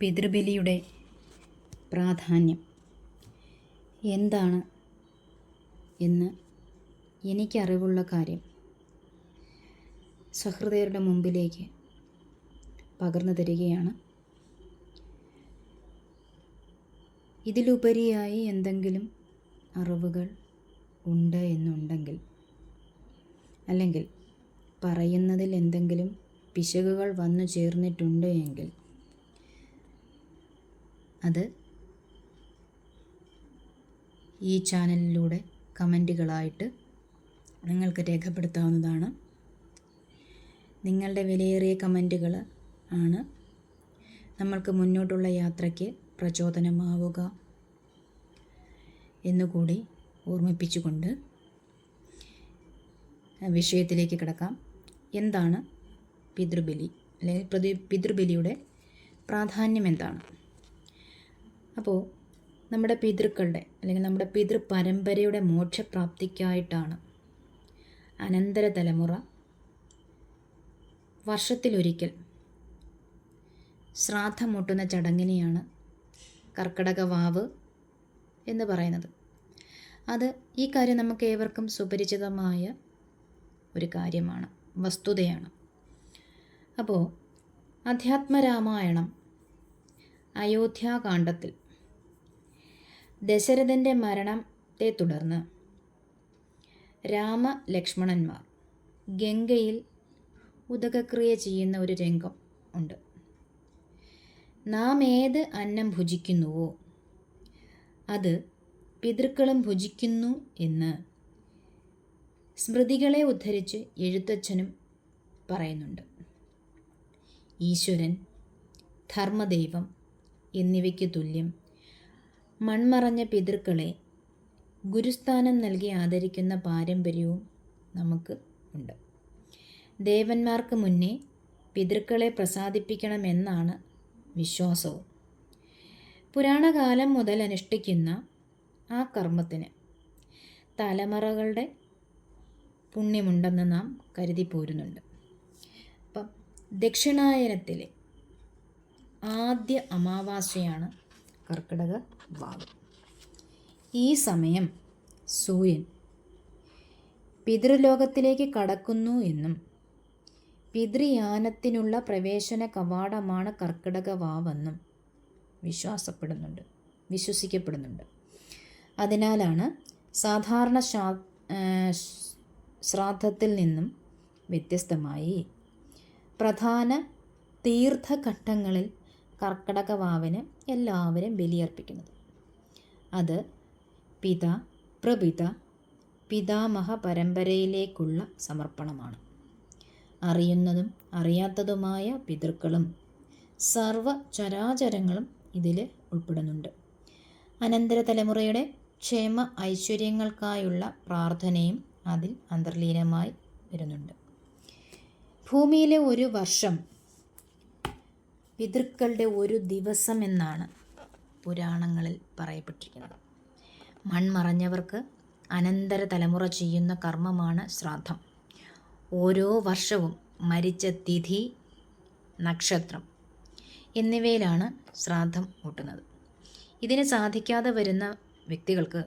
പിതൃബലിയുടെ പ്രാധാന്യം. എന്താണ് എന്ന് എനിക്കറിവുള്ള കാര്യം സഹൃദയരുടെ മുമ്പിലേക്ക് പകർന്നു തരികയാണ്. ഇതിലുപരിയായി എന്തെങ്കിലും അറിവുകൾ ഉണ്ട് എന്നുണ്ടെങ്കിൽ അല്ലെങ്കിൽ പറയുന്നതിൽ എന്തെങ്കിലും പിശകുകൾ വന്നു ചേർന്നിട്ടുണ്ട് എങ്കിൽ അത് ഈ ചാനലിലൂടെ കമന്റുകളായിട്ട് നിങ്ങൾക്ക് രേഖപ്പെടുത്താവുന്നതാണ്. നിങ്ങളുടെ വിലയേറിയ കമന്റുകൾ ആണ്. നമ്മൾക്ക് മുന്നോട്ടുള്ള യാത്രയ്ക്ക് പ്രചോദനമാവുക എന്നുകൂടി ഓർമ്മിപ്പിച്ചുകൊണ്ട് വിഷയത്തിലേക്ക് കിടക്കാം. എന്താണ് പിതൃബലി? അല്ലെങ്കിൽ പിതൃബലിയുടെ പ്രാധാന്യം എന്താണ്? അപ്പോൾ നമ്മുടെ പിതൃക്കളുടെ അല്ലെങ്കിൽ നമ്മുടെ പിതൃ പരമ്പരയുടെ മോക്ഷപ്രാപ്തിക്കായിട്ടാണ് അനന്തര തലമുറ വർഷത്തിലൊരിക്കൽ ശ്രാദ്ധമൂട്ടുന്ന ചടങ്ങിനെയാണ് കർക്കടക വാവ് എന്ന് പറയുന്നത്. അത് ഈ കാര്യം നമുക്ക് ഏവർക്കും സുപരിചിതമായ ഒരു കാര്യമാണ് വസ്തുതയാണ്. അപ്പോൾ അധ്യാത്മരാമായണം അയോധ്യാകാന്ഡത്തിൽ ദശരഥന്റെ മരണത്തെ തുടർന്ന് രാമ ലക്ഷ്മണന്മാർ ഗംഗയിൽ ഉദകക്രിയ ചെയ്യുന്ന ഒരു രംഗം ഉണ്ട്. നാം ഏത് അന്നം ഭുജിക്കുന്നുവോ അത് പിതൃക്കളും ഭുജിക്കുന്നു എന്ന് സ്മൃതികളെ ഉദ്ധരിച്ച് എഴുത്തച്ഛനും പറയുന്നുണ്ട്. ഈശ്വരൻ ധർമ്മദൈവം എന്നിവയ്ക്ക് തുല്യം മൺമറഞ്ഞ പിതൃക്കളെ ഗുരുസ്ഥാനം നൽകി ആദരിക്കുന്ന പാരമ്പര്യവും നമുക്ക് ഉണ്ട്. ദേവന്മാർക്ക് മുന്നേ പിതൃക്കളെ പ്രസാദിപ്പിക്കണമെന്നാണ് വിശ്വാസവും. പുരാണകാലം മുതൽ അനുഷ്ഠിക്കുന്ന ആ കർമ്മത്തിന് തലമുറകളുടെ പുണ്യമുണ്ടെന്ന് നാം കരുതി പോരുന്നുണ്ട്. അപ്പം ദക്ഷിണായനത്തിലെ ആദ്യ അമാവാസ്യയാണ് കർക്കിടക വാവ്. ഈ സമയം സൂര്യൻ പിതൃലോകത്തിലേക്ക് കടക്കുന്നു എന്നും പിതൃയാനത്തിനുള്ള പ്രവേശന കവാടമാണ് കർക്കിടക വാവെന്നും വിശ്വാസപ്പെടുന്നുണ്ട് വിശ്വസിക്കപ്പെടുന്നുണ്ട്. അതിനാലാണ് സാധാരണ ശാ ശ്രാദ്ധത്തിൽ നിന്നും വ്യത്യസ്തമായി പ്രധാന തീർത്ഥഘട്ടങ്ങളിൽ കർക്കിടക വാവിന് എല്ലാവരും ബലിയർപ്പിക്കുന്നത്. അത് പിത പ്രപിത പിതാമഹ പരമ്പരയിലേക്കുള്ള സമർപ്പണമാണ്. അറിയുന്നതും അറിയാത്തതുമായ പിതൃക്കളും സർവ ചരാചരങ്ങളും ഇതിൽ ഉൾപ്പെടുന്നുണ്ട്. അനന്തര തലമുറയുടെ ക്ഷേമ ഐശ്വര്യങ്ങൾക്കായുള്ള പ്രാർത്ഥനയും അതിൽ അന്തർലീനമായി വരുന്നുണ്ട്. ഭൂമിയിലെ ഒരു വർഷം പിതൃക്കളുടെ ഒരു ദിവസം എന്നാണ് പുരാണങ്ങളിൽ പറയപ്പെട്ടിരിക്കുന്നത്. മൺമറഞ്ഞവർക്ക് അനന്തര തലമുറ ചെയ്യുന്ന കർമ്മമാണ് ശ്രാദ്ധം. ഓരോ വർഷവും മരിച്ച തിഥി നക്ഷത്രം എന്നിവയിലാണ് ശ്രാദ്ധം കൂട്ടുന്നത് ഇതിന് സാധിക്കാതെ വരുന്ന വ്യക്തികൾക്ക്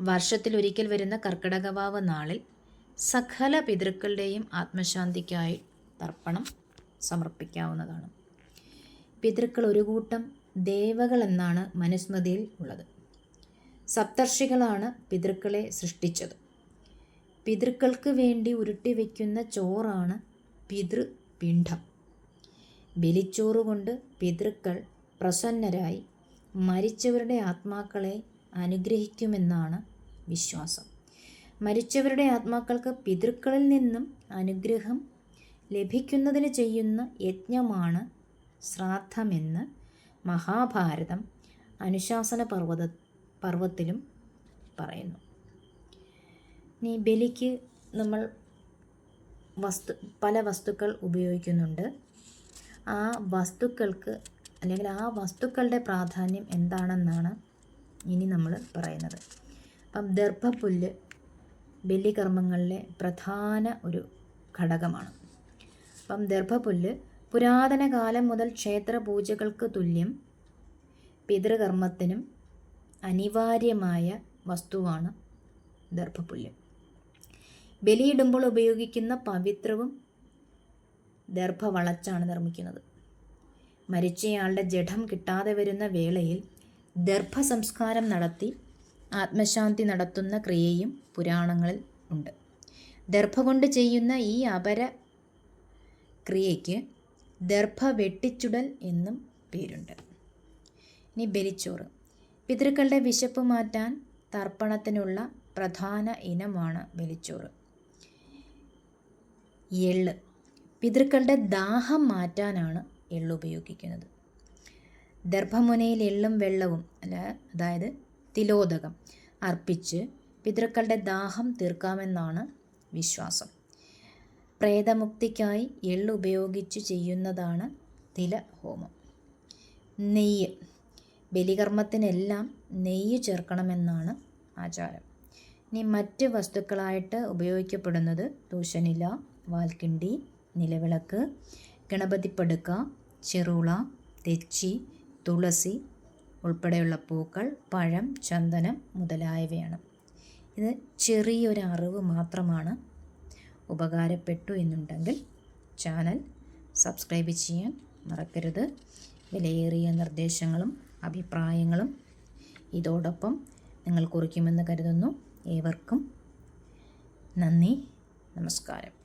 വർഷത്തിലൊരിക്കൽ വരുന്ന കർക്കിടകവാവ് നാളിൽ സകല പിതൃക്കളുടെയും ആത്മശാന്തിക്കായി തർപ്പണം സമർപ്പിക്കാവുന്നതാണ്. പിതൃക്കൾ ഒരു കൂട്ടം ദേവകൾ എന്നാണ് മനുസ്മൃതിയിൽ ഉള്ളത്. സപ്തർഷികളാണ് പിതൃക്കളെ സൃഷ്ടിച്ചത്. പിതൃക്കൾക്ക് വേണ്ടി ഉരുട്ടി വയ്ക്കുന്ന ചോറാണ് പിതൃപിണ്ഡം. ബലിച്ചോറ് കൊണ്ട് പിതൃക്കൾ പ്രസന്നരായി മരിച്ചവരുടെ ആത്മാക്കളെ അനുഗ്രഹിക്കുമെന്നാണ് വിശ്വാസം. മരിച്ചവരുടെ ആത്മാക്കൾക്ക് പിതൃക്കളിൽ നിന്നും അനുഗ്രഹം ലഭിക്കുന്നതിന് ചെയ്യുന്ന യജ്ഞമാണ് ശ്രാദ്ധമെന്ന് മഹാഭാരതം അനുശാസന പർവത പർവത്തിലും പറയുന്നു. ഇനി ബലിക്ക് നമ്മൾ വസ്തു പല വസ്തുക്കൾ ഉപയോഗിക്കുന്നുണ്ട്. ആ വസ്തുക്കൾക്ക് അല്ലെങ്കിൽ ആ വസ്തുക്കളുടെ പ്രാധാന്യം എന്താണെന്നാണ് ഇനി നമ്മൾ പറയുന്നത്. അപ്പം ദർഭപ്പുല്ല് ബലികർമ്മങ്ങളിലെ പ്രധാന ഒരു ഘടകമാണ്. അപ്പം ദർഭപ്പുല്ല് പുരാതന കാലം മുതൽ ക്ഷേത്ര പൂജകൾക്ക് തുല്യം പിതൃകർമ്മത്തിനും അനിവാര്യമായ വസ്തുവാണ് ദർഭപുല്യം ബലിയിടുമ്പോൾ ഉപയോഗിക്കുന്ന പവിത്രവും ദർഭ വളച്ചാണ് നിർമ്മിക്കുന്നത്. മരിച്ചയാളുടെ ജഡം കിട്ടാതെ വരുന്ന വേളയിൽ ദർഭ സംസ്കാരം നടത്തി ആത്മശാന്തി നടത്തുന്ന ക്രിയയും പുരാണങ്ങളിൽ ഉണ്ട്. ദർഭ കൊണ്ട് ചെയ്യുന്ന ഈ അപര ക്രിയയ്ക്ക് ദർഭ വെട്ടിച്ചുടൽ എന്നും പേരുണ്ട്. ഇനി ബലിച്ചോറ്. പിതൃക്കളുടെ വിശപ്പ് മാറ്റാൻ തർപ്പണത്തിനുള്ള പ്രധാന ഇനമാണ് ബലിച്ചോറ്. എള്ള്. പിതൃക്കളുടെ ദാഹം മാറ്റാനാണ് എള്ള് ഉപയോഗിക്കുന്നത്. ദർഭമുനയിൽ എള്ളും വെള്ളവും അല്ല അതായത് തിലോദകം അർപ്പിച്ച് പിതൃക്കളുടെ ദാഹം തീർക്കാമെന്നാണ് വിശ്വാസം. പ്രേതമുക്തിക്കായി എള്ള് ചെയ്യുന്നതാണ് ചെയ്യുന്നതാണ് തിലഹോമം. നെയ്യ്. ബലികർമ്മത്തിനെല്ലാം നെയ്യ് ചേർക്കണമെന്നാണ് ആചാരം. ഇനി മറ്റ് വസ്തുക്കളായിട്ട് ഉപയോഗിക്കപ്പെടുന്നത് തൂശനില വാൽക്കിണ്ടി നിലവിളക്ക് ഗണപതിപ്പടുക്ക ചെറുള തെച്ചി തുളസി ഉൾപ്പെടെയുള്ള പൂക്കൾ പഴം ചന്ദനം മുതലായവയാണ്. ഇത് ചെറിയൊരു അറിവ് മാത്രമാണ് ഉപകാരപ്പെട്ടു എന്നുണ്ടെങ്കിൽ ചാനൽ സബ്സ്ക്രൈബ് ചെയ്യാൻ മറക്കരുത്. വിലയേറിയ നിർദ്ദേശങ്ങളും അഭിപ്രായങ്ങളും ഇതോടൊപ്പം നിങ്ങൾ കുറിക്കുമെന്ന് കരുതുന്നു. ഏവർക്കും നന്ദി. നമസ്കാരം.